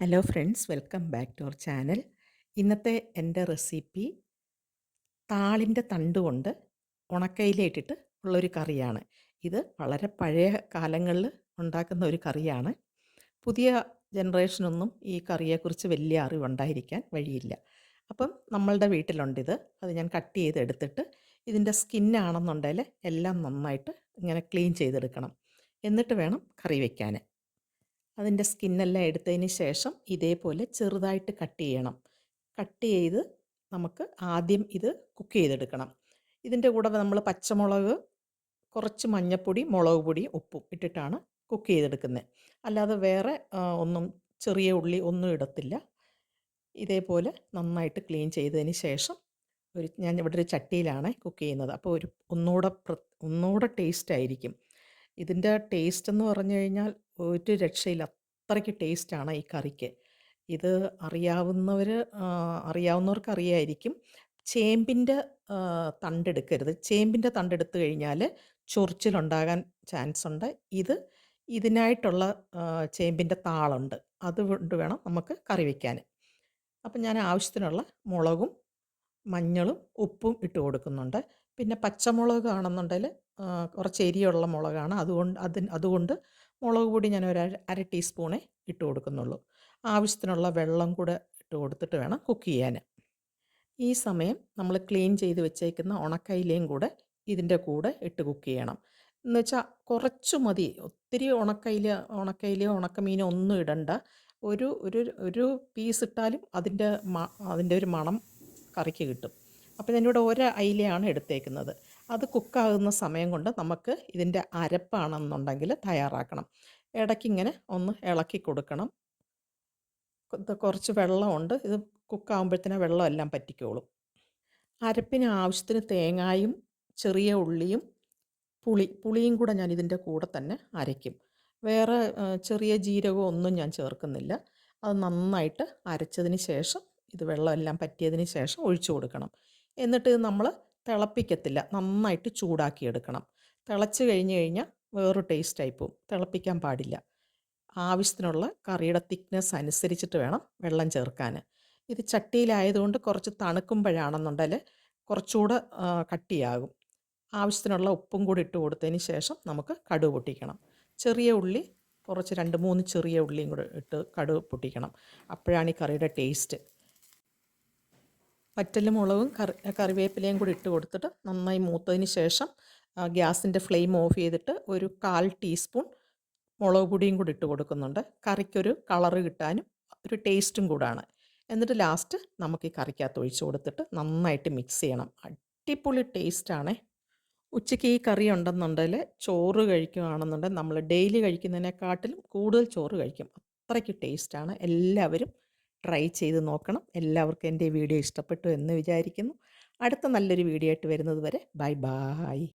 Hello friends welcome back to our channel ഇന്നത്തെ എന്റെ recipe താളിന്റെ തണ്ട് കൊണ്ട് ഉണക്കയിലിട്ടിട്ട് ഉള്ളൊരു കറിയാണ്. ഇത് വളരെ പഴയ കാലങ്ങളിൽ ഉണ്ടാക്കുന്ന ഒരു കറിയാണ്. പുതിയ ജനറേഷനൊന്നും ഈ കറിയെക്കുറിച്ച് വലിയ അറിവുണ്ടായിരിക്കാൻ വഴിയില്ല. അപ്പം നമ്മളുടെ വീട്ടിലുണ്ടിത് അത് ഞാൻ കട്ട് ചെയ്ത് എടുത്തിട്ട് ഇതിന്റെ സ്കിന്നാണെന്നുണ്ടെങ്കിൽ എല്ലാം നന്നായിട്ട് ഇങ്ങനെ ക്ലീൻ ചെയ്തെടുക്കണം. എന്നിട്ട് വേണം കറി വയ്ക്കാൻ അതിന്റെ സ്കിന്നെല്ലാം എടുത്തതിന് ശേഷം ഇതേപോലെ ചെറുതായിട്ട് കട്ട് ചെയ്യണം. കട്ട് ചെയ്ത് നമുക്ക് ആദ്യം ഇത് കുക്ക് ചെയ്തെടുക്കണം. ഇതിന്റെ കൂടെ നമ്മൾ പച്ചമുളക് കുറച്ച് മഞ്ഞപ്പൊടി മുളക് പൊടി ഉപ്പും ഇട്ടിട്ടാണ് കുക്ക് ചെയ്തെടുക്കുന്നത്. അല്ലാതെ വേറെ ഒന്നും ചെറിയ ഉള്ളി ഒന്നും ഇടത്തില്ല. ഇതേപോലെ നന്നായിട്ട് ക്ലീൻ ചെയ്തതിന് ശേഷം ഒരു ഞാൻ ഇവിടെ ഒരു ചട്ടിയിലാണ് കുക്ക് ചെയ്യുന്നത്. അപ്പോൾ ഒരു ഒന്നുകൂടെ ഒന്നുകൂടെ ടേസ്റ്റ് ആയിരിക്കും. ഇതിന്റെ ടേസ്റ്റ് എന്ന് പറഞ്ഞു കഴിഞ്ഞാൽ ഒരു രക്ഷയില്ല. അത്രയ്ക്ക് ടേസ്റ്റാണ് ഈ കറിക്ക്. ഇത് അറിയാവുന്നവർ അറിയാവുന്നവർക്ക് അറിയായിരിക്കും. ചേമ്പിന്റെ തണ്ടെടുക്കരുത്. ചേമ്പിന്റെ തണ്ടെടുത്തു കഴിഞ്ഞാൽ ചൊറിച്ചിലുണ്ടാകാൻ ചാൻസ് ഉണ്ട് ഇത് ഇതിനായിട്ടുള്ള ചേമ്പിന്റെ താളുണ്ട്. അതുകൊണ്ട് വേണം നമുക്ക് കറി വയ്ക്കാൻ അപ്പം ഞാൻ ആവശ്യത്തിനുള്ള മുളകും മഞ്ഞളും ഉപ്പും ഇട്ട് കൊടുക്കുന്നുണ്ട്. പിന്നെ പച്ചമുളക് ആണെന്നുണ്ടെങ്കിൽ കുറച്ച് എരിയുള്ള മുളകാണ്. അതുകൊണ്ട് അതിന് അതുകൊണ്ട് മുളക് പൊടി ഞാൻ ഒരു അര ടീസ്പൂണേ ഇട്ട് കൊടുക്കുന്നുള്ളൂ. ആവശ്യത്തിനുള്ള വെള്ളം കൂടെ ഇട്ട് കൊടുത്തിട്ട് വേണം കുക്ക് ചെയ്യാൻ. ഈ സമയം നമ്മൾ ക്ലീൻ ചെയ്ത് വെച്ചേക്കുന്ന ഉണക്കയിലയും കൂടെ ഇതിന്റെ കൂടെ ഇട്ട് കുക്ക് ചെയ്യണം. എന്ന് വെച്ചാൽ കുറച്ച് മതി. ഒത്തിരി ഉണക്കയില ഉണക്കയിലയോ ഉണക്കമീനോ ഒന്നും ഇടണ്ട. ഒരു ഒരു ഒരു പീസ് ഇട്ടാലും അതിന്റെ അതിന്റെ ഒരു മണം കറിക്ക് കിട്ടും. അപ്പോൾ ഞാനിവിടെ ഒരു അയിലയാണ് എടുത്തേക്കുന്നത്. അത് കുക്കാകുന്ന സമയം കൊണ്ട് നമുക്ക് ഇതിന്റെ അരപ്പാണെന്നുണ്ടെങ്കിൽ തയ്യാറാക്കണം. ഇടയ്ക്കിങ്ങനെ ഒന്ന് ഇളക്കി കൊടുക്കണം. കുറച്ച് വെള്ളമുണ്ട്. ഇത് കുക്കാകുമ്പോഴത്തേനെ വെള്ളമെല്ലാം പറ്റിക്കോളും. അരപ്പിന് ആവശ്യത്തിന് തേങ്ങായും ചെറിയ ഉള്ളിയും പുളി പുളിയും കൂടെ ഞാൻ ഇതിന്റെ കൂടെ തന്നെ അരയ്ക്കും. വേറെ ചെറിയ ജീരകവും ഒന്നും ഞാൻ ചേർക്കുന്നില്ല. അത് നന്നായിട്ട് അരച്ചതിന് ശേഷം ഇത് വെള്ളമെല്ലാം പറ്റിയതിന് ശേഷം ഒഴിച്ചു കൊടുക്കണം. എന്നിട്ട് നമ്മൾ തിളപ്പിക്കത്തില്ല. നന്നായിട്ട് ചൂടാക്കിയെടുക്കണം. തിളച്ച് കഴിഞ്ഞ് കഴിഞ്ഞാൽ വേറൊരു ടേസ്റ്റ് പോവും. തിളപ്പിക്കാൻ പാടില്ല. ആവശ്യത്തിനുള്ള കറിയുടെ തിക്നെസ് അനുസരിച്ചിട്ട് വേണം വെള്ളം ചേർക്കാൻ ഇത് ചട്ടിയിലായതുകൊണ്ട് കുറച്ച് തണുക്കുമ്പോഴാണെന്നുണ്ടെങ്കിൽ കുറച്ചുകൂടെ കട്ടിയാകും. ആവശ്യത്തിനുള്ള ഉപ്പും കൂടി ഇട്ട് കൊടുത്തതിന് ശേഷം നമുക്ക് കടുക് പൊട്ടിക്കണം. ചെറിയ ഉള്ളി കുറച്ച് രണ്ട് മൂന്ന് ചെറിയ ഉള്ളിയും കൂടെ ഇട്ട് കടുക് പൊട്ടിക്കണം. അപ്പോഴാണ് ഈ കറിയുടെ ടേസ്റ്റ് വറ്റലും മുളകും കറി കറിവേപ്പിലയും കൂടി ഇട്ട് കൊടുത്തിട്ട് നന്നായി മൂത്തതിന് ശേഷം ഗ്യാസിന്റെ ഫ്ലെയിം ഓഫ് ചെയ്തിട്ട് ഒരു കാൽ ടീസ്പൂൺ മുളക് പൊടിയും കൂടി ഇട്ട് കൊടുക്കുന്നുണ്ട്. കറിക്കൊരു കളറ് കിട്ടാനും ഒരു ടേസ്റ്റും കൂടാണ്. എന്നിട്ട് ലാസ്റ്റ് നമുക്ക് ഈ കറിക്കകത്ത് ഒഴിച്ച് കൊടുത്തിട്ട് നന്നായിട്ട് മിക്സ് ചെയ്യണം. അടിപൊളി ടേസ്റ്റാണേ. ഉച്ചയ്ക്ക് ഈ കറി ഉണ്ടെന്നുണ്ടെങ്കിൽ ചോറ് കഴിക്കുകയാണെന്നുണ്ടെങ്കിൽ നമ്മൾ ഡെയിലി കഴിക്കുന്നതിനെക്കാട്ടിലും കൂടുതൽ ചോറ് കഴിക്കും. അത്രയ്ക്ക് ടേസ്റ്റാണ്. എല്ലാവരും ട്രൈ ചെയ്ത് നോക്കണം. എല്ലാവർക്കും എന്റെ വീഡിയോ ഇഷ്ടപ്പെട്ടു എന്ന് വിചാരിക്കുന്നു. അടുത്ത നല്ലൊരു വീഡിയോ ആയിട്ട് വരുന്നത് വരെ ബൈ ബായ്